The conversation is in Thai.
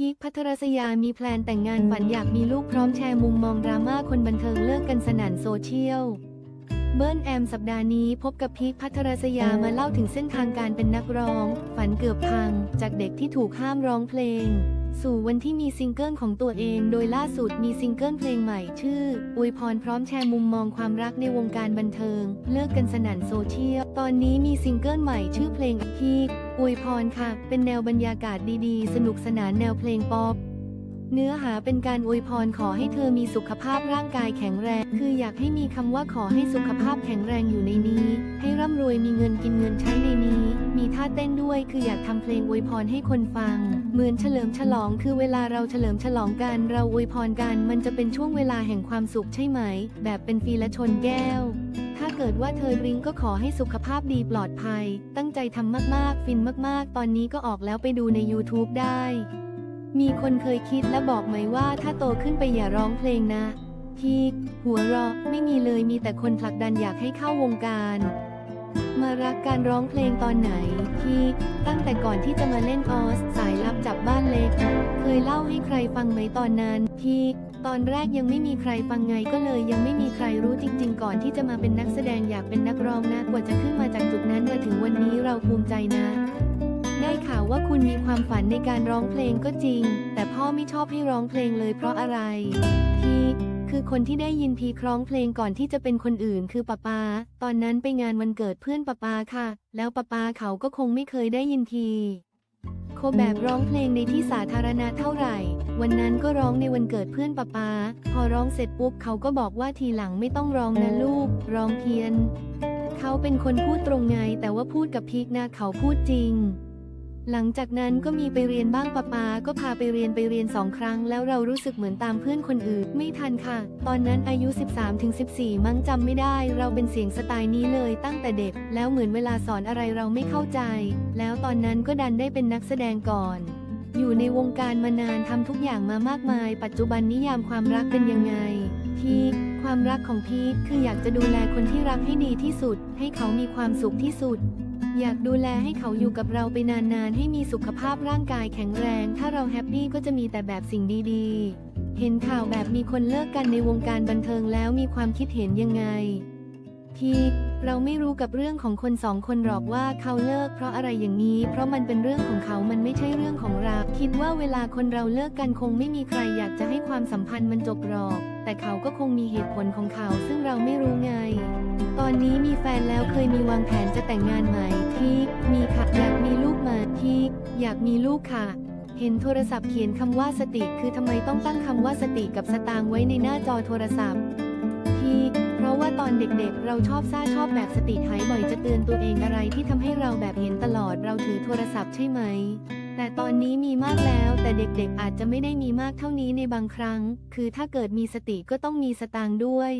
พีคพัทรศยามีแพลนแต่งงานฝันอยากมีลูกพร้อมแชร์มุมมองดราม่าคนบันเทิงเลิกกันสนั่นโซเชียล เบิ้ลแอมสัปดาห์นี้พบกับพีคพัทรศยามาเล่าถึงเส้นทางการเป็นนักร้อง ฝันเกือบพัง จากเด็กที่ถูกห้ามร้องเพลง สู่วันที่มีซิงเกิลของตัวเอง โดยล่าสุดมีซิงเกิลเพลงใหม่ชื่อ อวยพรพร้อมแชร์มุมมองความรักในวงการบันเทิง เลิกกันสนั่นโซเชียล ตอนนี้มีซิงเกิลใหม่ชื่อเพลงพีค อวยพรค่ะ เป็นแนวบรรยากาศดีๆ สนุกสนานแนวเพลงป๊อปเนื้อหาเป็นการอวยพรขอให้เธอมีสุขภาพร่างกายแข็งแรง คืออยากให้มีคำว่าขอให้สุขภาพแข็งแรงอยู่ในนี้ ให้ร่ำรวยมีเงินกินเงินใช้ในนี้ มีท่าเต้นด้วย คืออยากทำเพลงอวยพรให้คนฟัง เหมือนเฉลิมฉลอง คือเวลาเราเฉลิมฉลองกัน เราอวยพรกัน มันจะเป็นช่วงเวลาแห่งความสุขใช่ไหม แบบเป็นฟีละชนแก้ว ถ้าเกิดว่าเธอดริงก็ขอให้สุขภาพดีปลอดภัย ตั้งใจทำมากๆ ฟินมากๆ ตอนนี้ก็ออกแล้วไปดูใน YouTube ได้ มีคนเคยคิดและบอกไหมว่าถ้าโตขึ้นไปอย่าร้องเพลงนะ พีคหัวเราะไม่มีเลยมีแต่คนผลักดันอยากให้เข้าวงการ มารักการร้องเพลงตอนไหน พีคตั้งแต่ก่อนที่จะมาเล่นออส สายลับจับบ้านเล็กเคย งไหมตอนนั้น พีคตอนแรกยังไม่มีใครฟังไงก็เลย ยังไม่มีใครรู้จริง ๆ ก่อนที่จะมาเป็นนักแสดงอยากเป็นนักร้องนะกว่าจะขึ้นมาจากจุดนั้นมาถึงวันนี้เราภูมิใจนะ ได้ข่าวว่าคุณมีความฝันในการร้องเพลงก็จริง แต่พ่อไม่ชอบให้ร้องเพลงเลยเพราะอะไร พีคคือคนที่ได้ยินพีคร้องเพลงก่อนที่จะเป็นคนอื่นคือป้าปาตอนนั้นไปงานวันเกิดเพื่อนป้าปาค่ะ แล้วป้าปาเขาก็คงไม่เคยได้ยินที คแบบร้องเพลงในที่สาธารณะเท่าไหร่ วันนั้นก็ร้องในวันเกิดเพื่อนป้าปาพอร้องเสร็จปุ๊บเขาก็บอกว่าทีหลังไม่ต้องร้องนะลูก ร้องเพี้ยน เขาเป็นคนพูดตรงไงแต่ว่าพูดกับพีคนะเขาพูดจริง หลังจากนั้นก็มีไปเรียนบ้างปะปาก็พาไปเรียนไปเรียนสองครั้ง แล้วเรารู้สึกเหมือนตามเพื่อนคนอื่น ไม่ทันค่ะ ตอนนั้นอายุ 13-14 มั้งจำไม่ได้ เราเป็นเสียงสไตล์นี้เลยตั้งแต่เด็ก แล้วเหมือนเวลาสอนอะไรเราไม่เข้าใจ แล้วตอนนั้นก็ดันได้เป็นนักแสดงก่อน อยู่ในวงการมานานทำทุกอย่างมามากมาย ปัจจุบันนิยามความรักเป็นยังไง พีคความรักของพีคคืออยากจะดูแลคนที่รักให้ดีที่สุด ให้เขามีความสุขที่สุด อยากดูแลให้เขาอยู่กับเราไปนานๆ ให้มีสุขภาพร่างกายแข็งแรง ถ้าเราแฮปปี้ก็จะมีแต่แบบสิ่งดีๆ เห็นข่าวแบบมีคนเลิกกันในวงการบันเทิงแล้วมีความคิดเห็นยังไงพี เราไม่รู้กับเรื่องของคนสองคนหรอกว่าเขาเลิกเพราะอะไรอย่างนี้ เพราะมันเป็นเรื่องของเขา มันไม่ใช่เรื่องของเรา คิดว่าเวลาคนเราเลิกกันคงไม่มีใครอยากจะให้ความสัมพันธ์มันจบหรอก แต่เขาก็คงมีเหตุผลของเขา ซึ่งเราไม่รู้ไง ตอนนี้มีแฟนแล้วเคยมีวางแผนจะแต่งงานไหมพีคมีค่ะอยากมีลูกมาพีคอยากมีลูกค่ะเห็นโทรศัพท์เขียนคำว่าสติ คือทำไมต้องตั้งคำว่าสติกับสตางค์ไว้ในหน้าจอโทรศัพท์ พีคเพ ราะว่าตอนเด็กๆ เราชอบซ่าชอบแบบสติหายบ่อยจะเตือนตัวเองอะไรที่ทำให้เราแบบเห็นตลอดเราถือโทรศัพท์ใช่ไหม แต่ตอนนี้มีมากแล้วแต่เด็กๆอาจจะไม่ได้มีมากเท่านี้ในบางครั้ง คือถ้าเกิดมีสติก็ต้องมีสตางค์ด้วย